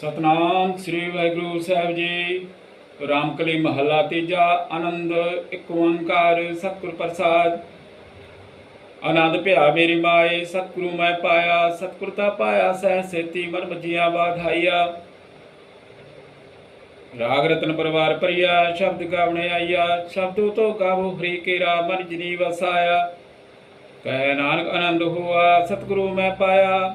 ਸਤਨਾਮ ਸ੍ਰੀ ਵਾਹਿਗੁਰੂ ਸਾਹਿਬ ਜੀ। ਰਾਮਕਲੀ ਮਹੱਲਾ ਤੀਜਾ, ਆਨੰਦ ਇੱਕ ਓੰਕਾਰ, ਸਤਿਗੁਰ ਪ੍ਰਸਾਦ। ਆਨੰਦ ਭਿਆ ਮੇਰੀ ਮਾਏ, ਸਤਿਗੁਰੂ ਮੈਂ ਪਾਇਆ, ਸਤਿਗੁਰ ਤਾ ਪਾਇਆ, ਸਹਿ ਸੇਤੀ ਮਨ ਬਜੀਆਂ ਬਾਧਾਈਆ ਰਾਗ ਰਤਨ ਪਰਿਵਾਰ ਪਰਿਆ ਸ਼ਬਦ ਗਾਵਣੇ ਆਈਆ, ਸ਼ਬਦੋ ਤੋ ਗਾਵੋ ਹਰੀ ਕੇਰਾ, ਮਨ ਜਨੀ ਵਸਾਇਆ ਕਹਿ ਨਾਨਕ ਆਨੰਦ ਹੋਆ, ਸਤਿਗੁਰੂ ਮੈਂ ਪਾਇਆ।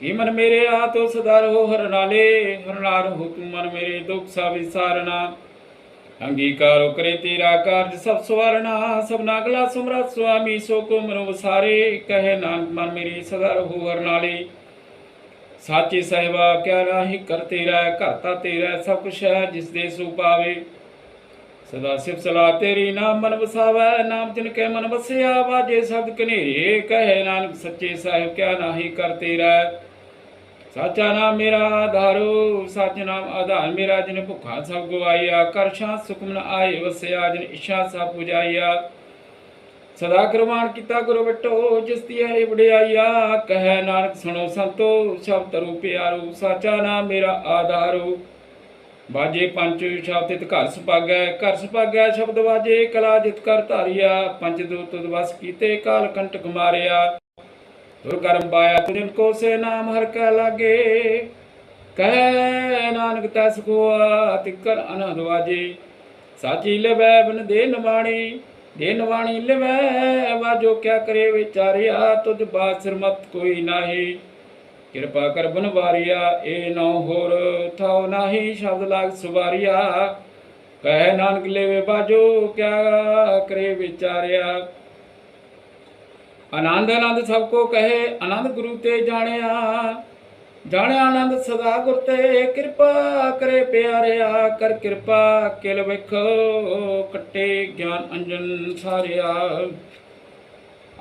ਕੀ ਮਨ ਮੇਰੇ ਆ ਤੋ ਸਦਾ ਰਹੋ ਹਰਨਾਲੇ ਨਾਲੇ ਹਰ ਰਹੋ ਤੂੰ ਮਨ ਮੇਰੇ ਦੁੱਖ ਸਾ ਵਿਸਾਰਨਾ। ਅੰਗੀਕਾਰੋ ਕਰੇ ਤੇਰਾ ਕਾਰਜ ਸਭ ਸਵਾਰਣਾ ਸਭ ਨਾਗਲਾ ਸੁਮਰਤ ਸੁਆਮੀ ਸੋ ਕੋ ਮਨੋ ਵਸਾਰੇ। ਕਹੇ ਨਾਨਕ, ਮਨ ਮੇਰੀ ਸਦਾ ਰਹੋ ਹਰ ਸਾਚੇ ਸਹਿਬਾ, ਕਿਆ ਨਾਹੀ ਕਰ ਤੇਰਾ ਘਾਤਾ ਤੇਰਾ, ਸਭ ਕੁਛ ਹੈ ਜਿਸ ਦੇ ਸੋ ਪਾਵੇ। ਸਦਾ ਸਿਫ ਸਲਾ ਤੇਰੀ, ਨਾਮ ਮਨ ਵਸਾਵੈ। ਨਾਮ ਜਿਨ ਕੇ ਮਨ ਵਸਿਆ, ਵਾਜੇ ਸ਼ਬਦ ਕਨੇਰੇ ਕਹੇ ਨਾਨਕ, ਸੱਚੇ ਸਾਹਿਬ, ਕਿਆ ਨਾਹੀ ਕਰ ਤੇਰਾ। ਸਾਚਾ ਨਾਮ ਮੇਰਾ ਆਧਾਰੋ, ਸੱਚ ਨਾਮ ਆਧਾਰ ਮੇਰਾ, ਜਿਨ ਭੁੱਖਾ ਸਭ ਗਵਾਈਆ ਕਰ ਸ਼ਾਂ ਸੁਖਮਨ ਆਏ ਵਸਿਆ, ਜਿਨ ਇੱਛਾ ਸਭ ਪੁਜਾਈਆ ਸਦਾ ਕਰਮਾਨ ਕੀਤਾ ਗੁਰੂ ਬਟੋ, ਜਿਸ ਦੀ ਹੈ ਵਡਿਆਈਆ ਕਹੈ ਨਾਨਕ ਸੁਣੋ ਸੰਤੋ ਸ਼ਬਦ ਰੂਪ ਪਿਆਰੂ, ਸਾਚਾ ਨਾਮ ਮੇਰਾ ਆਧਾਰੂ। ਬਾਜੇ ਪੰਜ ਸ਼ਬਦ ਤਿਤ ਘਰ ਸੁਪਾਗੈ ਘਰ ਸੁਪਾਗੈ ਸ਼ਬਦ ਵਾਜੇ, ਕਲਾ ਜਿਤ ਕਰ ਧਾਰਿਆ। ਪੰਜ ਦੋ ਤੁਦ ਵਸ ਕੀਤੇ, ਕਾਲ ਕੰਟਕ ਮਾਰਿਆ। ਤੁਰ ਕਰਮ ਪਾਇਆ ਤੁਜਨ ਕੋ ਸੇ ਨਾਮ ਹਰ ਕੈ ਲਾਗੇ। ਕਹਿ ਨਾਨਕ ਤਸ ਕੋਆ ਤਿਕਰ ਅਨੰਦ ਵਾਜੇ। ਸਾਚੀ ਲਵੈ ਬਨ ਦੇ ਨਵਾਣੀ ਦੇ ਨਵਾਣੀ ਲਵੈ ਵਾਜੋ, ਕਿਆ ਕਰੇ ਵਿਚਾਰਿਆ, ਤੁਧ ਬਾਸਰ ਮਤ ਕੋਈ ਨਾਹੀ। ਕਿਰਪਾ ਕਰ ਬਨਵਾਰਿਆ ਏ ਨੋ ਹੋਰ ਥਾਉ ਨਾਹੀ, ਸ਼ਬਦ ਲਾਗ ਸੁਵਾਰੀਆ। ਕਹਿ ਨਾਨਕ ਲੇਵੇ ਬਾਜੋ, ਕਿਆ ਕਰੇ ਵਿਚਾਰਿਆ। ਆਨੰਦ ਆਨੰਦ ਸਭ ਕੋ ਕਹੇ, ਆਨੰਦ ਗੁਰੂ ਤੇ ਜਾਣਿਆ। ਜਾਣਿਆ ਆਨੰਦ ਸਦਾ ਗੁਰ ਤੇ, ਕਿਰਪਾ ਕਰੇ ਪਿਆਰਿਆ, ਕਰ ਕਿਰਪਾ ਕਿਲ ਵੇਖੋ, ਕੱਟੇ ਗਿਆਨ ਅੰਜਨ ਸਾਰਿਆ।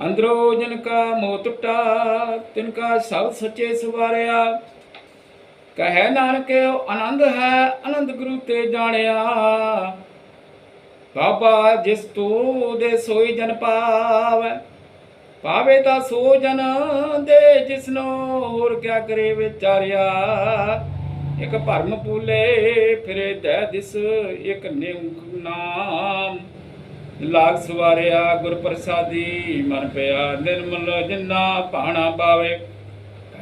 ਅੰਦਰੋ ਜਨ ਕਾ ਮੋਹ ਟੁੱਟਾ, ਤਿਨ ਕਾ ਸਭ ਸੱਚੇ ਸਵਾਰਿਆ। ਕਹੈ ਨਾਨਕਿਓ ਆਨੰਦ ਹੈ, ਆਨੰਦ ਗੁਰੂ ਤੇ ਜਾਣਿਆ। ਬਾਬਾ ਜਿਸ ਤੂੰ ਦੇ ਸੋਈ ਜਨ ਪਾਵੈ ਪਾਵੇ ਤਾਂ ਸੋ ਜਨ ਦੇ ਜਿਸਨੋ ਹੋਰ ਕਿਆ ਕਰੇ ਵਿਚਾਰਿਆ। ਇੱਕ ਭਰਮ ਪੂਲੇ ਫਿਰੇ ਦੈ ਦਿਸ, ਇੱਕ ਨਿਉ ਨਾਮ। ਲਾਗ ਸਵਾਰਿਆ ਗੁਰ ਪ੍ਰਸਾਦੀ ਮਨ ਪਿਆ ਨਿਰਮਲ, ਜਿੰਨਾ ਭਾਣਾ ਪਾਵੇ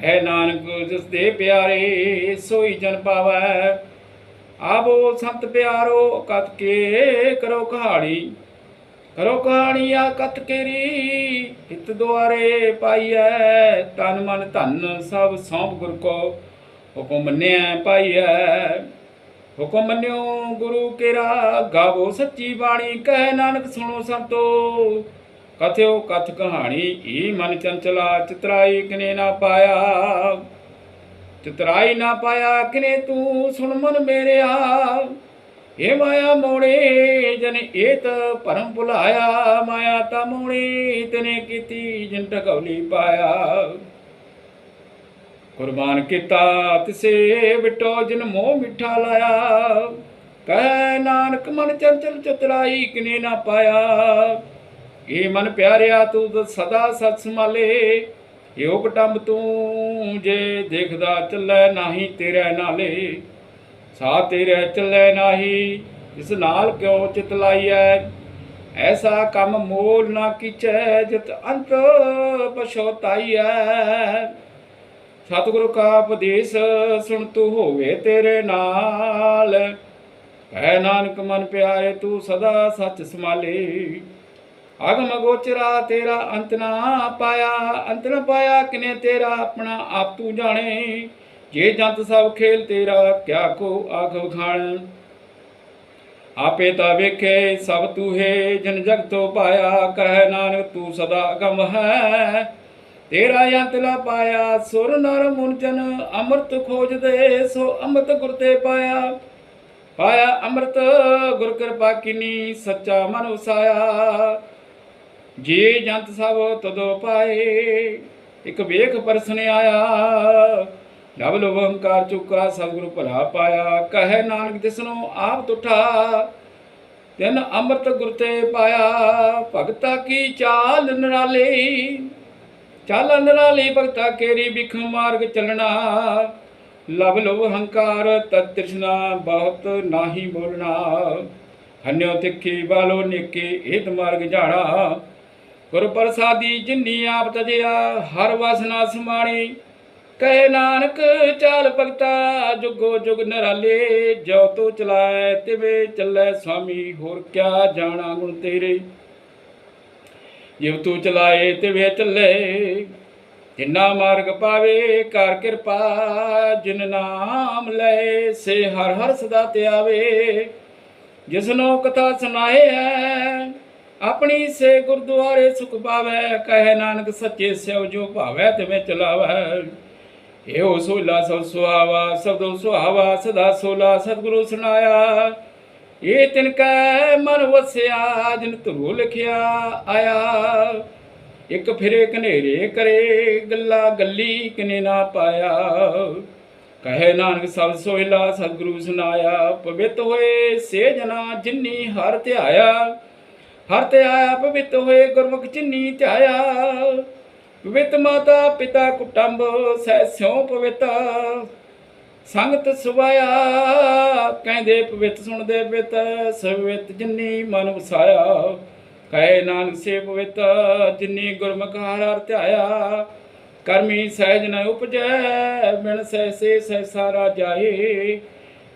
ਹੈ ਨਾਨਕ, ਜਿਸ ਦੇ ਪਿਆਰੇ ਸੋਈ ਜਨ ਪਾਵੈ। ਆਵੋ ਸੰਤ ਪਿਆਰੋ ਕਤ ਕੇ ਕਰੋ ਕਹਾਣੀ। ਕਰੋ ਕਹਾਣੀਆ ਕਤ ਕੇਰੀ, ਹਿਤ ਦੁਆਰੇ ਪਾਈਐ, ਤਨ ਮਨ ਧਨ ਸਭ ਸੌਂਪ ਗੁਰ ਕੋ। ਹੁਕਮ ਮੰਨਿਆ ਪਾਈਐ, ਹੁਕਮ ਮੰਨਿਓ ਗੁਰੂ ਕੇਰਾ, ਗਾਵੋ ਸੱਚੀ ਬਾਣੀ, ਕਹਿ ਨਾਨਕ ਸੁਣੋ ਸੰਤੋ। ਕਥਿਓ ਕਥ ਕਹਾਣੀ, ਈ ਮਨ ਚੰਚਲਾ, ਚਤਰਾਈ ਕਿਨੇ ਨਾ ਪਾਇਆ। ਚਿਤਰਾਈ ਨਾ ਪਾਇਆ ਕਿਨੇ ਤੂੰ, ਸੁਣ ਮਨ ਮੇਰਿਆ। ਏ ਮਾਇਆ ਮੋੜੇ, ਜਨ ਏਤ ਭਰਮ ਭੁਲਾਇਆ, ਮਾਇਆ ਤਾ ਮੋੜੀ, ਤਨੇ ਕੀਤੀ ਜਿਨ ਢਕੌਲੀ ਪਾਇਆ। ਕੁਰਬਾਨ ਕੀਤਾ, ਤਿਸੇ ਵਿਟੋ ਜਿਨ ਮੋਹ ਮਿੱਠਾ ਲਾਇਆ। ਕਹਿ ਨਾਨਕ ਮਨ ਚੰਚਲ ਚਤਰਾਈ ਕਿਨੇ ਨਾ ਪਾਇਆ। ਏ ਮਨ ਪਿਆਰਿਆ ਤੂੰ ਸਦਾ ਸਤ ਸੰਭਾਲੇ ਏਓ ਕਟੰਬ ਤੂੰ ਜੇ ਦੇਖਦਾ ਚੱਲੇ ਨਾਹੀ ਤੇਰੇ ਨਾਲੇ। ਸਾ ਤੇਰੇ ਚੱਲੇ ਨਾਹੀ ਇਸ ਨਾਲ ਕਿਉ ਚਿਤ ਲਾਈਐ? ਐਸਾ ਕੰਮ ਮੋਲ ਨਾ ਕੀਚੈ, ਜਿਤ ਅੰਤ ਪਛੋਤਾਈਐ। ਸਤਿਗੁਰੂ ਕਾ ਉਪਦੇਸ਼ ਸੁਣ ਤੂੰ ਹੋਵੇ ਤੇਰੇ ਨਾਲ। ਹੈ ਨਾਨਕ ਮਨ ਪਿਆਰੇ, ਤੂੰ ਸਦਾ ਸੱਚ ਸੰਭਾਲੇ। ਅਗਮ ਗੋਚਰਾ ਤੇਰਾ ਅੰਤ ਨਾ ਪਾਇਆ, ਅੰਤ ਨਾ ਪਾਇਆ ਕਿਨੇ ਤੇਰਾ ਆਪਣਾ ਆਪ ਤੂੰ ਜਾਣੇ। ਜੇ ਜੰਤ ਸਭ ਖੇਲ ਤੇਰਾ, ਕਿਆ ਕੋ ਆਖ ਵਖਾਣ? ਆਪੇ ਤਾਂ ਵੇਖੇ, ਸਭ ਤੂੰ ਹੈ, ਜਨ ਜਗ ਤੋਂ ਪਾਇਆ, ਕਹਿ ਨਾਨਕ ਤੂੰ ਸਦਾ ਅਗਮ ਹੈ। ਤੇਰਾ ਅੰਤ ਲਾ ਪਾਇਆ, ਸੁਰ ਨਰ ਮੁਨ ਅੰਮ੍ਰਿਤ ਖੋਜਦੇ, ਸੋ ਅੰਮ੍ਰਿਤ ਗੁਰ ਤੇ ਪਾਇਆ। ਪਾਇਆ ਅੰਮ੍ਰਿਤ, ਗੁਰ ਕਿਰਪਾ ਕੀਨੀ, ਸੱਚਾ ਮਨ ਵਸਾਇਆ ਜੇ ਜੰਤ ਸਭ ਤਦੋ ਪਾਏ, ਇੱਕ ਵੇਖ ਪਰਸਨ ਆਇਆ। ਲਵ ਲੋ ਓੰਕਾਰ ਚੁਕਾ, ਸਤਿਗੁਰੂ ਭਲਾ ਪਾਇਆ। ਕਹੇ ਨਾਨਕ ਜਿਸਨੂੰ ਆਪ ਤੁਠਾ, ਤਿਨ ਅੰਮ੍ਰਿਤ ਗੁਰ ਤੇ ਪਾਇਆ। ਭਗਤਾ ਕੀ ਚਾਲ ਨਰਾਲੇ, ਚੱਲ ਨਰਾਲੇ ਭਗਤਾ ਕੇਰੀ ਬਿਖ ਮਾਰਗ ਚੱਲਣਾ। ਲਵ ਲੋਭ ਹੰਕਾਰ ਤਤ ਤ੍ਰਿਸ਼ਨਾ, ਬਹੁਤ ਨਾਹੀ ਬੋਲਣਾ। ਹਨਿਓ ਤਿੱਖੀ ਬਾਲੋ ਨਿੱਕੀ, ਏਤ ਮਾਰਗ ਜਾਣਾ ਗੁਰ ਪ੍ਰਸਾਦੀ ਜਿਨੀ ਆਪ ਤਜਿਆ, ਹਰ ਵਸਨਾ ਸਮਾਣੀ। ਕਹੇ ਨਾਨਕ, ਚਾਲ ਭਗਤਾ, ਜੁਗੋ ਜੁਗ ਨਰਾਲੇ ਜੋ ਤੂੰ ਚਲਾਏ, ਤਿਵੇਂ ਚੱਲੇ ਸੁਆਮੀ ਹੋਰ ਕਿਆ ਜਾਣਾ ਗੁਣ ਤੇਰੇ? ਜਿਵ ਤੂੰ ਚਲਾਏ, ਤਿਵੇ ਚੱਲੇ, ਜਿੰਨਾ ਮਾਰਗ ਪਾਵੇ ਕਰ ਕਿਰਪਾ, ਜਿਨ ਨਾਮ ਲੈ, ਸੇ ਹਰ ਹਰ ਸਦਾ ਤੇ ਆਵੇ। ਜਿਸਨੋ ਕਥਾ ਸੁਣਾਏ ਹੈ, ਆਪਣੀ ਸੇ ਗੁਰਦੁਆਰੇ ਸੁਖ ਪਾਵੇ, ਕਹੇ ਨਾਨਕ, ਸੱਚੇ ਸਿਉ ਜੋ ਭਾਵੈ, ਤਿਵੇਂ ਚਲਾਵੈ। ਏ ਇਹੋ ਸੋਲਾ ਸਭ ਸੁਹਾਵਾ ਸਬਦੋ ਸੁਹਾਵਾ ਸਦਾ ਸੋਲਾ ਸਤਿਗੁਰੂ ਸੁਨਾਇਆ ਇਹ ਤਿਨ ਕੈ ਮਨ ਵਸਿਆ, ਜਿਨ ਧਰੂ ਲਿਖਿਆ ਆਇਆ। ਇੱਕ ਫਿਰੇ ਕਨੇਰੇ ਕਰੇ, ਗੱਲਾ ਗੱਲੀ ਕਿਨੇ ਨਾ ਪਾਇਆ। ਕਹੇ ਨਾਨਕ, ਸਭ ਸੋਹਿਲਾ ਸਤਿਗੁਰੂ ਸੁਨਾਇਆ ਪਵਿੱਤ ਹੋਏ ਸੇ ਜਨਾ ਜਿਨੀ ਹਰ ਧਿਆਇਆ। ਹਰ ਧਿਆਇਆ, ਪਵਿੱਤ ਹੋਏ ਗੁਰਮੁਖ ਚਿੰਨੀ ਧਿਆਇਆ। ਪਵਿੱਤ ਮਾਤਾ ਪਿਤਾ ਕੁਟੰਬ, ਸਹਿ ਸਿਉ ਪਵਿੱਤ। ਸੰਗਤ ਸੁਭਾਇਆ ਕਹਿੰਦੇ ਪਵਿੱਤ ਸੁਣਦੇ ਪਿਤ ਸਵਿਤ ਜਿਨੀ ਮਨ ਵਸਾਇਆ। ਕਹੇ ਨਾਨਕ ਸੇ ਪਵਿੱਤ, ਜਿਨੀ ਗੁਰਮੁਖ ਹਰ ਧਿਆਇਆ ਕਰਮੀ ਸਹਿਜ ਨ ਉਪਜੈ, ਬਿਨ ਸਹਿਸੇ ਸਹਿਸਾ ਜਾਏ।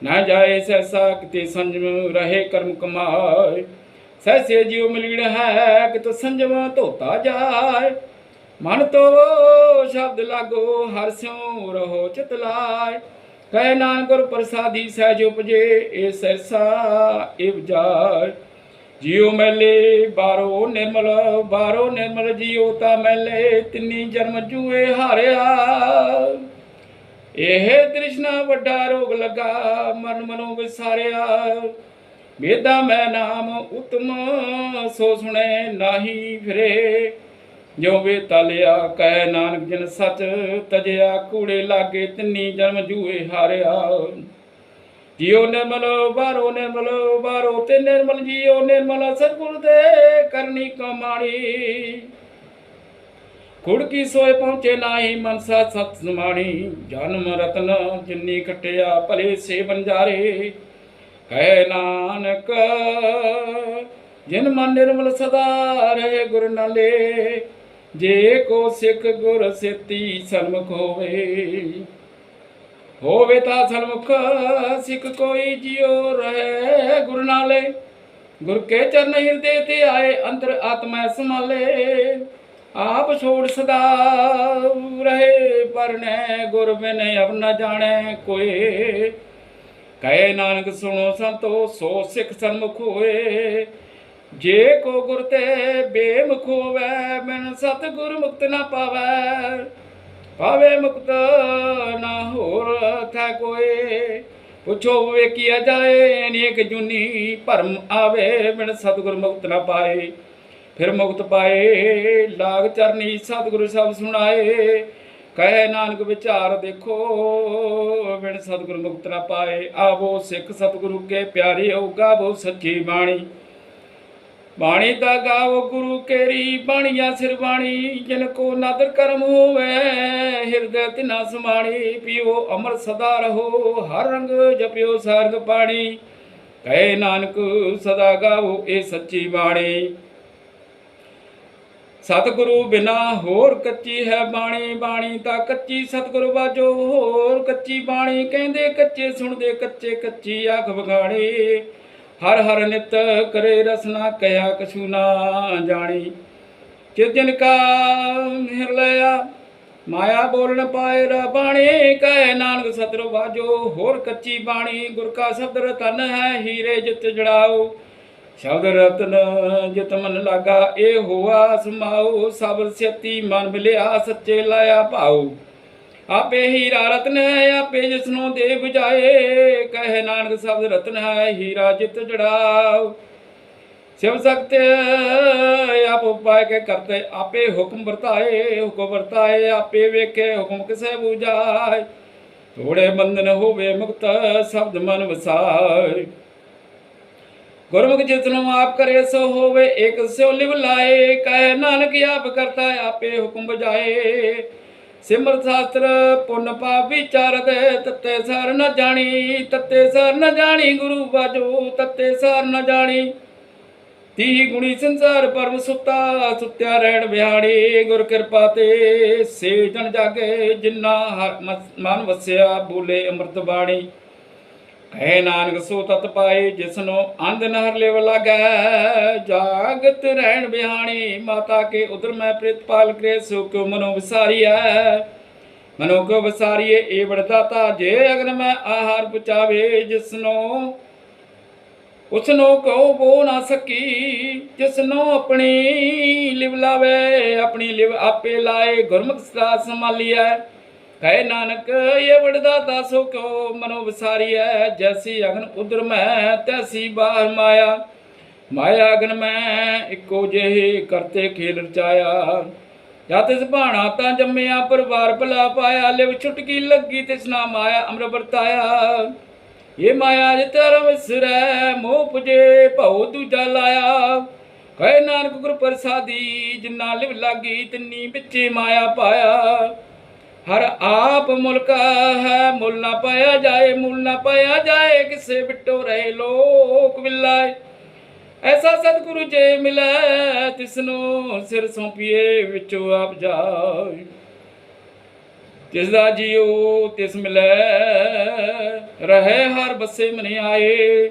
ਨਾ ਜਾਏ ਸਹਿਸਾ ਕਿਤੇ ਸੰਜਮ ਰਹੇ ਕਰਮ ਕਮਾਏ। ਸਹਿਸੇ ਜਿਉ ਮਿਲਣ ਹੈ ਕਿ ਕਿਤ ਸੰਜਮ ਧੋਤਾ ਜਾਏ। ਮਨ ਤੋ ਸ਼ਬਦ ਲਾਗੋ, ਹਰ ਸਿਉ ਰਹੋ ਚਿਤ ਲਾਇ। ਕਹਿ ਨਾਨਕ ਗੁਰ ਪ੍ਰਸਾਦੀ ਸਹਿਜ ਉਪਜੇ, ਏ ਸਹਿਸਾ ਏ ਬਜਾਏ ਜਿਉ ਮੈਲੇ, ਬਾਰੋ ਨਿਰਮਲ ਬਾਰੋ ਨਿਰਮਲ ਜਿਉ ਤਾ ਮੈਲੇ, ਤਿੰਨੀ ਜਨਮ ਜੂਏ ਹਾਰਿਆ। ਇਹ ਤ੍ਰਿਸ਼ਨਾ ਵੱਡਾ ਰੋਗ ਲਗਾ, ਮਨ ਮਨੋ ਵਿਸਾਰਿਆ। ਵੇਦਾ ਮੈਂ ਨਾਮ ਉਤਮ, ਸੋ ਸੁਣੇ ਨਾਹੀ ਫਿਰੇ। ਜੋ ਵੇ ਤਲਿਆ, ਕਹਿ ਨਾਨਕ ਜਨ ਸਚ, ਤਜਿਆ ਕੂੜੇ ਲਾਗੇ, ਤਿੰਨੀ ਜਨਮ ਜੂਏ ਹਾਰਿਆ। ਜਿਉ ਨਿਰਮਲ, ਬਾਰੋ ਨਿਰਮਲ, ਬਾਰੋ ਤੇ ਨਿਰਮਲ, ਜਿਉ ਨਿਰਮਲ, ਸਤਿਗੁਰ ਦੇ ਕਰਨੀ ਕਮਾਣੀ। ਕੁੜ ਸੋਏ ਪਹੁੰਚੇ ਨਾਹੀ ਮਨਸਾ ਸਤ ਸਮਾਣੀ। ਜਨਮ ਰਤਨ ਜਿੰਨੀ ਕਟਿਆ ਭਲੇ ਸੇਵਨ ਬੰਜਾਰੇ। ਕਹਿ ਨਾਨਕ, ਜਿਨ ਮਨ ਨਿਰਮਲ ਸਦਾ ਰਹੇ ਗੁਰ ਨਾਲੇ। ਜੇ ਕੋ ਸਿੱਖ ਗੁਰ ਸੇਤੀ ਸਨਮੁਖ ਹੋਵੇ ਹੋਵੇ ਤਾਂ ਸਨਮੁਖ ਸਿੱਖ ਕੋਈ ਜਿਉ ਰਹੇ ਗੁਰ ਨਾਲੇ। ਗੁਰ ਕੇ ਚਰਨ ਹਿਰਦੇ ਤੇ ਆਏ, ਅੰਦਰ ਆਤਮਾ ਸਮਾਲੇ ਆਪ ਛੋੜ ਸਦਾ ਰਹੇ ਪਰਨੇ ਗੁਰ ਬਿਨ ਅਵ ਨ ਜਾਣੈ ਕੋਏ। ਕਹੇ ਨਾਨਕ ਸੁਣੋ ਸੰਤੋ, ਸੋ ਸਿੱਖ ਸਨਮੁਖ ਹੋਏ। ਜੇ ਕੋ ਗੁਰ ਤੇ ਬੇਮੁਖ ਹੋਵੇ, ਬਿਨ ਸਤ ਗੁਰ ਮੁਕਤ ਨਾ ਪਾਵੇ ਪਾਵੇ ਮੁਕਤ ਨਾ ਹੋਰ ਥੈ ਕੋਏ ਪੁੱਛੋ ਵੇਖਿਆ ਜਾਏ, ਅਨੇਕ ਜੁਨੀ ਭਰਮ ਆਵੇ, ਬਿਨ ਸਤਿਗੁਰ ਮੁਕਤ ਨਾ ਪਾਏ। ਫਿਰ ਮੁਕਤ ਪਾਏ, ਲਾਗ ਚਰਨੀ ਸਤਿਗੁਰੂ ਸਭ ਸੁਣਾਏ। ਕਹੇ ਨਾਨਕ ਵਿਚਾਰ ਦੇਖੋ, ਬਿਨ ਸਤਿਗੁਰ ਮੁਕਤ ਨਾ ਪਾਏ। ਆਵੋ ਸਿੱਖ ਸਤਿਗੁਰੂ ਕੇ ਪਿਆਰੇ ਹੋ ਬਹੁ ਸੱਚੀ ਬਾਣੀ। ਬਾਣੀ ਦਾ ਗਾਵੋ ਗੁਰੂ ਕੇਰੀ, ਬਾਣੀਆ ਸਿਰ ਬਾਣੀ, ਜਿਨ ਕੋ ਨਦਰ ਕਰਮ ਹੋਵੇ, ਹਿਰਦੈ ਤਿਨਾ ਸਮਾਣੀ ਪੀਓ ਅਮਰ ਸਦਾ ਰਹੋ, ਹਰ ਰੰਗ ਜਪਿਓ ਸਰਗ ਪਾਣੀ। ਕਹੇ ਨਾਨਕ, ਸਦਾ ਗਾਵੋ ਇਹ ਸੱਚੀ ਬਾਣੀ। ਸਤਿਗੁਰੂ ਬਿਨਾ ਹੋਰ ਕੱਚੀ ਹੈ ਬਾਣੀ ਬਾਣੀ ਤਾਂ ਕੱਚੀ ਸਤਿਗੁਰੂ ਬਾਜੋ, ਹੋਰ ਕੱਚੀ ਬਾਣੀ, ਕਹਿੰਦੇ ਕੱਚੇ ਸੁਣਦੇ ਕੱਚੇ ਕੱਚੀ ਆਖ ਬਗਾੜੇ ਹਰ ਹਰ ਨਿਤ ਕਰੇ ਰਸਨਾ ਕਹਿਆ ਕਛੂ ਨਾ ਜਾਣੀ। ਚਿਤ ਜਿਨ ਕਾ ਹਿਰਲਿਆ ਮਾਇਆ ਬੋਲਣ ਪਾਏ ਰ ਬਾਣੀ ਕਹਿ ਨਾਨਕ ਸਤਿਗੁਰੂ ਬਾਜੋ ਹੋਰ ਕੱਚੀ ਬਾਣੀ, ਗੁਰ ਕਾ ਸ਼ਬਦ ਰਤਨ ਹੈ, ਹੀਰੇ ਜਿਤ ਜੜਾਓ। ਸ਼ਬਦ ਰਤਨ ਜਿਤ ਮਨ ਲਾਗਾ, ਇਹ ਹੋਆ ਸਮਾਉ ਸਬਦ ਸੇਤੀ ਮਨ ਮਿਲਿਆ, ਸੱਚੇ ਲਾਇਆ ਭਾਉ ਆਪੇ ਹੀਰਾ ਰਤਨ ਹੈ, ਆਪੇ ਜਿਸਨੂੰ ਦੇ 부ਜਾਏ। ਕਹੇ ਨਾਨਕ ਸ਼ਬਦ ਰਤਨ ਹੈ, ਹੀਰਾ ਜਿਤ ਜੜਾਓ। ਸਿਵ ਸਖਤ ਆਪ ਉਪਾਇ ਕੇ ਕਰਤੇ, ਆਪੇ ਹੁਕਮ ਵਰਤਾਏ ਹੁਕਮ ਵਰਤਾਏ, ਆਪੇ ਵੇਖੇ, ਹੁਕਮ ਕਿਸੈ ਬੂਝਾਏ। ਥੋੜੇ ਬੰਧਨ ਹੋਵੇ ਮੁਕਤ, ਸ਼ਬਦ ਮਨ ਵਸਾਏ। ਗੁਰਮੁਖ ਜਿਤਨੂੰ ਆਪ ਕਰੇ, ਸੋ ਹੋਵੇ ਇੱਕ ਸਿਉ ਲਿਵ ਲਾਏ। ਕਹਿ ਨਾਨਕ, ਆਪ ਕਰਤਾ, ਆਪੇ ਹੁਕਮ ਬਜਾਏ ਸਿਮਰ ਸ਼ਾਸਤਰ ਪੁੰਨ ਪਾਪ ਵਿਚਾਰਦੇ ਤੱਤੇ ਸਰ ਨ ਜਾਣੀ, ਤੱਤੇ ਸਰ ਨ ਜਾਣੀ ਗੁਰੂ ਬਾਜੋ, ਤੱਤੇ ਸਰ ਨ ਜਾਣੀ। ਤੀ ਗੁਣੀ ਸੰਸਾਰ ਪਰਮ ਸੁੱਤਾ, ਸੁੱਤਿਆ ਰਹਿਣ ਬਿਹਾੜੀ ਗੁਰ ਕਿਰਪਾ ਤੇ ਸੇ ਜਨ ਜਾਗੇ ਜਿਨ੍ਹਾਂ ਹਰ ਮਨ ਵਸਿਆ ਬੋਲੇ ਅੰਮ੍ਰਿਤ ਬਾਣੀ। ਕਹਿ ਨਾਨਕ ਸੋ ਤਤ ਪਾਏ, ਜਿਸਨੋ ਅੰਧ ਨਹਰ ਲੇਵ ਲਾਗੈ, ਜਾਗਤ ਰਹਿਣ ਬਿਹਾਣੀ, ਮਾਤਾ ਕੇ ਉਦਰ ਮੈਂ ਪ੍ਰਿਤਪਾਲ ਕਰੇ, ਸੋ ਕਿਉ ਮਨੋ ਵਿਸਾਰੀਐ? ਮਨੋ ਕੋ ਵਿਸਾਰੀਏ, ਏ ਵਡਦਾਤਾ ਜੇ ਅਗਨ ਮੈਂ ਆਹਾਰ ਪੁਚਾਵੇ, ਜਿਸਨੋ, ਉਸਨੋ ਕਹੋ ਬੋ ਨਾ ਸਕੀ, ਜਿਸਨੋ ਆਪਣੀ ਲਿਵ ਲਾਵੇ, ਆਪਣੀ ਲਿਵ ਆਪੇ ਲਾਏ, ਗੁਰਮੁਖ ਸਦਾ ਸੰਭਾਲੀਐ। ਕਹੇ ਨਾਨਕ, ਇਹ ਵਡਦਾ ਦਾਸੋ ਕਿਉ ਮਨੋ ਵਿਸਾਰੀਐ, ਜੈਸੀ ਅਗਨ ਉਦਰ ਮੈਂ, ਤੈਸੀ ਬਾਹਰ ਮਾਇਆ। ਮਾਇਆ ਅਗਨ ਮੈਂ, ਇੱਕੋ ਜਿਹੇ ਕਰਤੇ ਖੇਲ ਰਚਾਇਆ। ਜਾਂ ਤਿਸ ਭਾਣਾ ਤਾਂ ਜੰਮਿਆ, ਪਰਿਵਾਰ ਭਲਾ ਪਾਇਆ, ਲਿਵ ਛੁਟਕੀ ਲੱਗੀ, ਤਿਸ ਨਾ ਮਾਇਆ ਅਮਰ ਵਰਤਾਇਆ ਇਹ ਮਾਇਆ ਜਿ ਤੇਰਾ ਵਿਸਰੈ, ਮੋਹ ਪੁਜੇ, ਭਉ ਦੂਜਾ ਲਾਇਆ। ਕਹੇ ਨਾਨਕ ਗੁਰ ਪ੍ਰਸਾਦੀ, ਜਿਨਾ ਲਿਵ ਲਾਗੀ, ਤਿੰਨੀ ਵਿੱਚੇ ਮਾਇਆ ਪਾਇਆ। ਹਰ ਆਪ ਮੁਲਕ ਹੈ, ਮੁੱਲ ਨਾ ਪਾਇਆ ਜਾਏ, ਮੁੱਲ ਨਾ ਪਾਇਆ ਜਾਏ, ਕਿਸੇ ਬਿਟੋ ਰਹੇ ਲੋਕ ਵਿਲਾਏ। ਐਸਾ ਸਤਿਗੁਰੂ ਜੇ ਮਿਲੈ, ਤਿਸਨੂੰ ਸਿਰ ਸੌਂਪੀਏ ਵਿੱਚੋਂ ਆਪ ਜਾਏ। ਤਿਸ ਦਾ ਜੀਉ ਤਿਸ ਮਿਲੈ, ਰਹੇ ਹਰ ਬੱਸੇ ਮਨ ਆਏ।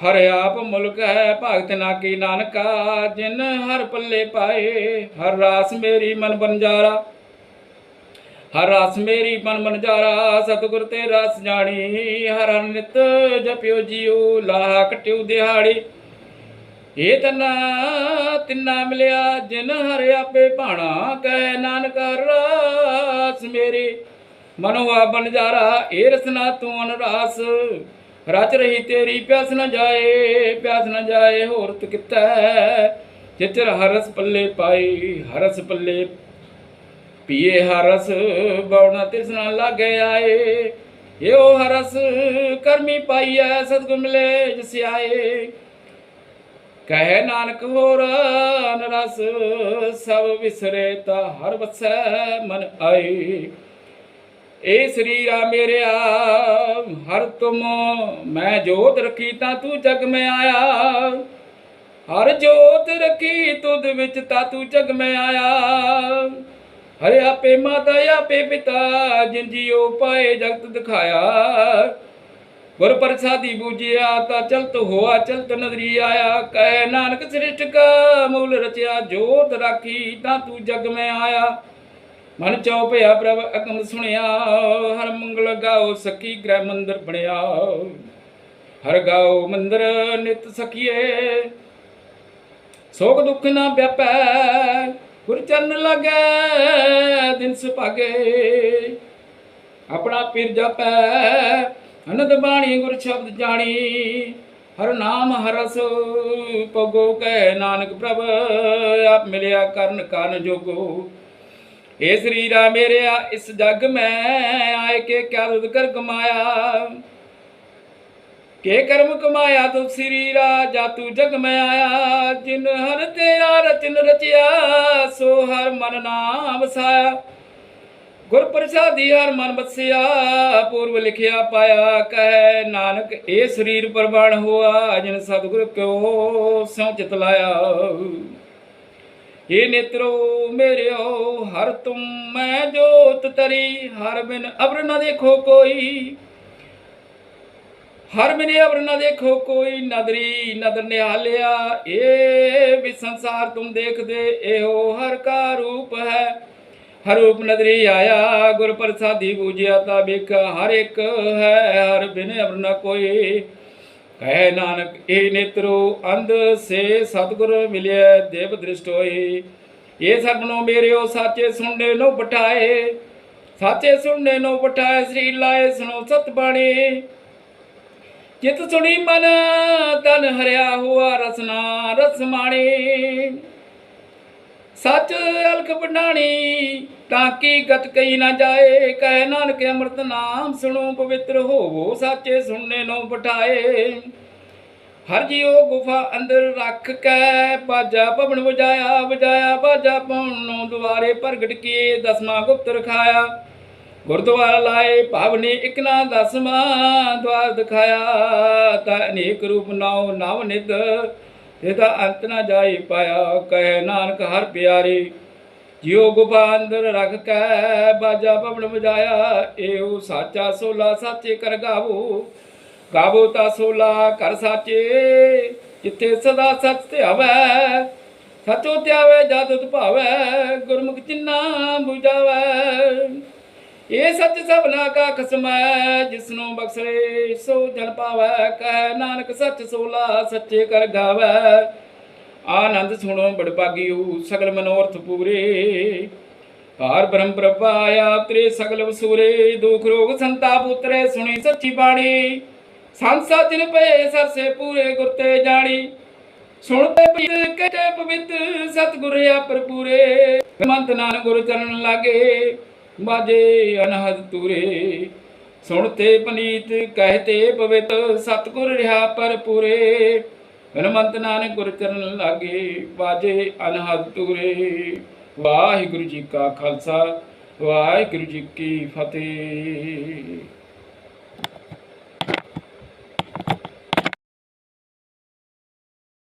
ਹਰ ਆਪ ਮੁਲਕ ਹੈ, ਭਗਤ ਨਾ ਕੀ ਨਾਨਕਾ, ਜਿਨ ਹਰ ਪੱਲੇ ਪਾਏ। ਹਰ ਰਾਸ ਮੇਰੀ ਮਨ ਬੰਜਾਰਾ ਹਰ ਰਸ ਮੇਰੀ ਮਨ ਮਨਜਾਰਾ ਸਤਿਗੁਰ ਤੇ ਰਸ ਜਾਣੀ। ਹਰ ਹਰ ਨਿਤ ਜਪਿਓ ਜੀਉ ਲਾਹ ਕਟਿਉ ਦਿਹਾੜੀ। ਇਹ ਤਨਾ ਤਿੰਨਾ ਮਿਲਿਆ, ਜਿਨ ਹਰ ਆਪੇ ਭਾਣਾ, ਕਹਿ ਨਾਨਕ ਰਸ ਮੇਰੀ। ਮਨੁਆ ਬਨਜਾਰਾ ਇਹ ਰਸਨਾ ਤੂੰ ਅਨਰਾਸ। ਰਚ ਰਹੀ ਤੇਰੀ, ਪਿਆਸ ਨਾ ਜਾਏ, ਪਿਆਸ ਨਾ ਜਾਏ, ਹੋਰ ਤ ਕਿਤੈ ਜਿਤਰ ਹਰਸ ਪੱਲੇ ਪਾਈ ਹਰਸ ਪੱਲੇ ਪੀਏ ਹਰਸ, ਬਉਣਾ ਤਿਸ ਨਾਲ ਲਾਗੇ ਆਏ। ਇਹੋ ਹਰਸ ਕਰਮੀ ਪਾਈਐ ਸਤਿਗੁਰ ਮਿਲੇ ਜਿਸ ਆਏ ਕਹਿ ਨਾਨਕ ਹੋਰ ਨਰਸ ਸਭ ਵਿਸਰੇ ਤਾ ਹਰ ਵਸੈ ਮਨ ਆਏ। ਏ ਸਰੀਰਾ ਮੇਰਿਆ, ਹਰ ਤੁਮ ਮੈਂ ਜੋਤ ਰਖੀ ਤਾਂ ਤੂੰ ਜਗ ਮੈਂ ਆਇਆ। ਹਰ ਜੋਤ ਰਖੀ ਤੁਧ ਵਿੱਚ ਤਾ ਤੂੰ ਜਗ ਮੈਂ ਆਇਆ। ਹਰੇ ਆਪੇ ਮਾਤਾ ਆਪੇ ਪਿਤਾ, ਜਿਨ ਜੀਉ ਪਾਏ ਜਗਤ ਦਿਖਾਇਆ। ਗੁਰ ਪ੍ਰਸਾਦੀ ਬੂਝਿਆ, ਤਾਂ ਚਲਤ ਹੋਆ, ਚਲਤ ਨਦਰੀ ਆਇਆ। ਕਹਿ ਨਾਨਕ ਸ੍ਰਿਸ਼ਟ ਕਾ ਮੂਲ ਰਚਿਆ, ਜੋਤ ਰਾਖੀ, ਤਾਂ ਤੂੰ ਜਗ ਮੈਂ ਆਇਆ। ਮਨ ਚਉ ਭਇਆ ਪ੍ਰਭ ਅਕਮ ਸੁਣਿਆ, ਹਰ ਮੰਗਲ ਗਾਓ ਸਕੀ ਗ੍ਰਹਿ ਮੰਦਰ ਬਣਿਆ। ਹਰ ਗਾਓ ਮੰਦਰ ਨਿਤ ਸਖੀਏ, ਸੋਗ ਦੁੱਖ ਨਾ ਵਿਆਪੈ ਗੁਰ ਚਰਨ ਲਾਗੈ, ਦਿਨ ਸੁਭਾਗੇ। ਆਪਣਾ ਪੀਰ ਜਪੈ, ਅਨੰਦ ਬਾਣੀ, ਗੁਰ ਸ਼ਬਦ ਜਾਣੀ। ਹਰ ਨਾਮ ਹਰਸ ਪਗੋ ਕਹਿ ਨਾਨਕ ਪ੍ਰਭ, ਆਪ ਮਿਲਿਆ ਕਰਨ ਕਾਨ ਜੋਗੋ। ਏ ਸਰੀਰਾ ਮੇਰਿਆ, ਇਸ ਜਗ ਮੈਂ ਆਏ ਕੇ ਕਿਆ ਦੁੱਧ ਕਰ ਕਮਾਇਆ। ਕੇ ਕਰਮ ਕਮਾਇਆ ਤੂੰ ਸਰੀਰਾ ਜਾ ਤੂੰ ਜਗ ਮੈਂ ਆਇਆ, ਜਿਨ ਹਰ ਤੇਰਾ ਰਚਨ ਰਚਿਆ, ਸੋ ਹਰ ਮਨ ਨਾਮ ਵਸਾਇਆ। ਗੁਰ ਪ੍ਰਸਾਦੀ ਹਰ ਮਨ ਬਸਿਆ ਪੂਰਵ ਲਿਖਿਆ ਪਾਇਆ, ਕਹਿ ਨਾਨਕ ਇਹ ਸਰੀਰ ਪ੍ਰਵਾਨ ਹੋਆ, ਜਿਨ ਸਤਿਗੁਰ ਕਿਉ ਸਿਉ ਚਿਤ ਲਾਇਆ। ਇਹ ਨੇਤਰੋ, ਮੇਰਿਓ, ਹਰ ਤੁਮ ਮੈਂ ਜੋਤ ਤਰੀ ਹਰ ਬਿਨ ਅਬਰ ਨਾ ਦੇਖੋ ਕੋਈ। ਹਰ ਬਿਨ ਅਬਰ ਨ ਦੇਖੋ, ਕੋਈ ਨਦਰੀ ਨਦਰ ਨਿਹਾਲਿਆ। ਇਹ ਵੀ ਸੰਸਾਰ ਤੁਮ ਦੇਖਦੇ, ਇਹੋ ਹਰ ਕਾ ਰੂਪ ਹੈ। ਹਰ ਰੂਪ ਨਦਰੀ ਆਇਆ, ਗੁਰ ਪ੍ਰਸਾਦੀ ਬੂਝਿਆ ਤਾ ਬਿਕ ਹਰ ਇੱਕ ਹੈ। ਹਰ ਬਿਨ ਅਬਰ ਨ ਕੋਈ। ਕਹਿ ਨਾਨਕ, ਇਹ ਨੇਤਰੋ ਅੰਧ ਸੇ ਸਤਿਗੁਰ ਮਿਲਿਆ ਦੇਵ ਦ੍ਰਿਸ਼ਟ ਹੋਏ ਇਹ ਸਭਨੋ ਮੇਰਿਓ ਸਾਚੇ ਸੁਣਨੇ ਨੂੰ ਬਠਾਏ। ਸਾਚੇ ਸੁਣਨੇ ਨੂੰ ਬਠਾਏ ਸ੍ਰੀ ਲਾਏ ਸੁਣੋ ਸਤ ਬਾਣੀ ਜਿਤ ਸੁਣੀ ਮਨ, ਤਨ ਹਰਿਆ ਹੁਆ ਰਸਨਾ ਰਸਮਾਣੇ ਸੱਚ ਅਲਖ ਬਣਾਣੀ ਤਾਂ ਕੀ ਗਤ ਕਈ ਨਾ ਜਾਏ? ਕਹਿ ਨਾਨਕ ਅੰਮ੍ਰਿਤ ਨਾਮ ਸੁਣੋ, ਪਵਿੱਤਰ ਹੋਵੋ, ਸਾਚੇ ਸੁਣਨੇ ਨੂੰ ਬਠਾਏ ਹਰ ਜੀਓ ਗੁਫਾ ਅੰਦਰ ਰੱਖ ਕੇ, ਬਾਜਾ ਭਵਨ ਵਜਾਇਆ ਵਜਾਇਆ ਬਾਜਾ ਪਵਨ ਨੂੰ ਦੁਆਰੇ ਪ੍ਰਗਟ ਕੀਏ, ਦਸਵਾਂ ਗੁਪਤ ਰਖਾਇਆ। ਗੁਰਦੁਆਰਾ ਲਾਏ ਭਾਵਨੀ ਇੱਕ ਨਾ ਦਸਵਾਂ ਦਵਾਰ ਦਿਖਾਇਆ, ਤਾਂ ਅਨੇਕ ਰੂਪ ਨਾਉ ਨਵ ਨਿਤ ਇਹਦਾ ਅੰਤ ਨਾ ਜਾਈ ਪਾਇਆ, ਕਹੇ ਨਾਨਕ ਹਰ ਪਿਆਰੇ, ਜਿਉ ਗੁਫਾ ਅੰਦਰ ਰੱਖ ਕੇ ਬਾਜਾ ਪਵਨ ਵਜਾਇਆ, ਇਹੋ ਸਾਚਾ ਸੋਲਾ ਸਾਚੇ ਕਰ ਗਾਵੋ ਗਾਵੋ ਤਾ ਸੋਲਾ ਕਰ ਸਾਚੇ, ਜਿੱਥੇ ਸਦਾ ਸਚ ਧਿਆਵੈ ਸਚੋ ਧਿਆਵੇ ਜਦ ਭਾਵੈ ਗੁਰਮੁਖ ਚਿੰਨਾ 부ਝਾਵੈ ਇਹ ਸੱਚ ਸਭਨਾ ਕਾ ਖਸਮੈ ਜਿਸਨੂੰ ਬਖਸ਼ੇ ਸੋ ਜਨ ਪਾਵੈ ਕਹਿ ਨਾਨਕ ਸੱਚ ਸੋਲਾ ਸੱਚੇ ਕਰ ਗਾਵੈ। ਆਨੰਦ ਸੁਣੋ ਬੜਭਾਗਿਓ ਸਗਲ ਮਨੋਰਥ ਪੂਰੇ। ਪਾਰ ਬ੍ਰਹਮ ਪ੍ਰਭਾਇਆ ਤੇਰੇ ਸਗਲ ਵਸੂਰੇ, ਦੁਖ ਰੋਗ ਸੰਤਾਪ ਉਤਰੇ, ਸੁਣੀ ਸੱਚੀ ਬਾਣੀ। ਸੰਸਾ ਜਿਨ ਪਏ ਸਰਸੇ ਪੂਰੇ ਗੁਰ ਤੇ ਜਾਣੀ। ਸੁਣਤੇ ਪੀਤ ਕਟੇ ਪਵਿੱਤ, ਸਤਿਗੁਰ ਆਪਰ ਪੂਰੇ ਮੰਤ ਨਾਨ ਗੁਰ ਚਰਨ ਲਾਗੇ। ਬਾਜੇ ਅਨਹਦ ਤੂਰੇ। ਸੁਣਤੇ ਪਨੀਤ ਕਹਤੇ ਪਵਿੱਤ, ਸਤਿਗੁਰ ਰਿਹਾ ਪਰ ਪੂਰੇ ਹਨਮੰਤ ਨਾਨਕ ਗੁਰ ਚਰਨ ਲਾਗੇ ਬਾਜੇ ਅਨਹਦ ਤੁਰੇ। ਵਾਹਿਗੁਰੂ ਜੀ ਕਾ ਖਾਲਸਾ, ਵਾਹਿਗੁਰੂ ਜੀ ਕੀ ਫਤਿਹ।